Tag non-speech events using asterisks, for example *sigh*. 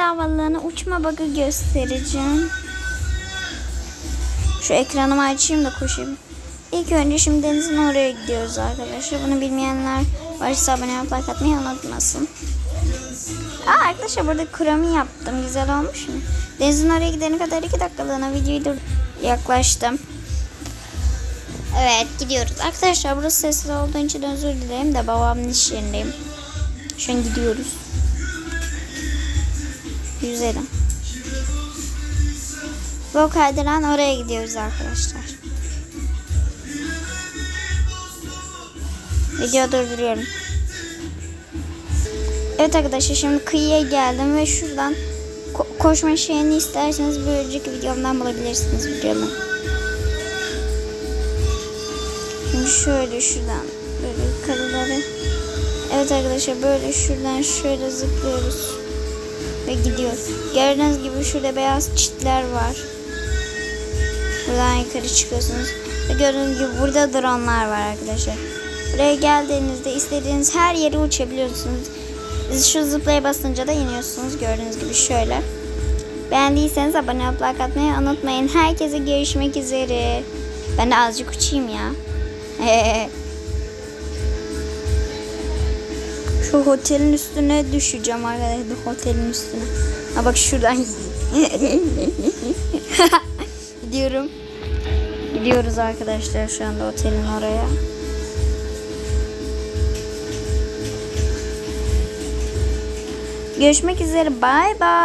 Davallarına uçma bug'ı göstereceğim. Şu ekranımı açayım da koşayım. İlk önce şimdi denizin oraya gidiyoruz arkadaşlar. Bunu bilmeyenler varsa abone olup like atmayı unutmasın. Aa arkadaşlar burada kurami yaptım. Güzel olmuş mu? Denizin oraya gidene kadar 2 dakikalığına videoyu dur yaklaştım. Evet gidiyoruz. Arkadaşlar burası sessiz olduğu için özür dilerim de babamın iş yerindeyim. Şu an gidiyoruz. Yüzelim. Bu kaydıran oraya gidiyoruz arkadaşlar. Video durduruyorum. Evet arkadaşlar şimdi kıyıya geldim ve şuradan ko- koşma şeyini isterseniz bir önceki videomdan bulabilirsiniz videomu. Şimdi şöyle şuradan böyle yukarıları. Evet arkadaşlar böyle şuradan şöyle zıplıyoruz. Ve gidiyoruz. Gördüğünüz gibi şurada beyaz çitler var. Buradan yukarı çıkıyorsunuz. Ve gördüğünüz gibi burada dronlar var arkadaşlar. Buraya geldiğinizde istediğiniz her yere uçabiliyorsunuz. Şu zıplaya basınca da iniyorsunuz. Gördüğünüz gibi şöyle. Beğendiyseniz abone olup like atmayı unutmayın. Herkese görüşmek üzere. Ben de azıcık uçayım ya. *laughs* Şu otelin üstüne düşeceğim arkadaşlar. Otelin üstüne. Ha bak şuradan *laughs* gidiyorum. Gidiyoruz arkadaşlar şu anda otelin oraya. Görüşmek üzere. Bay bay.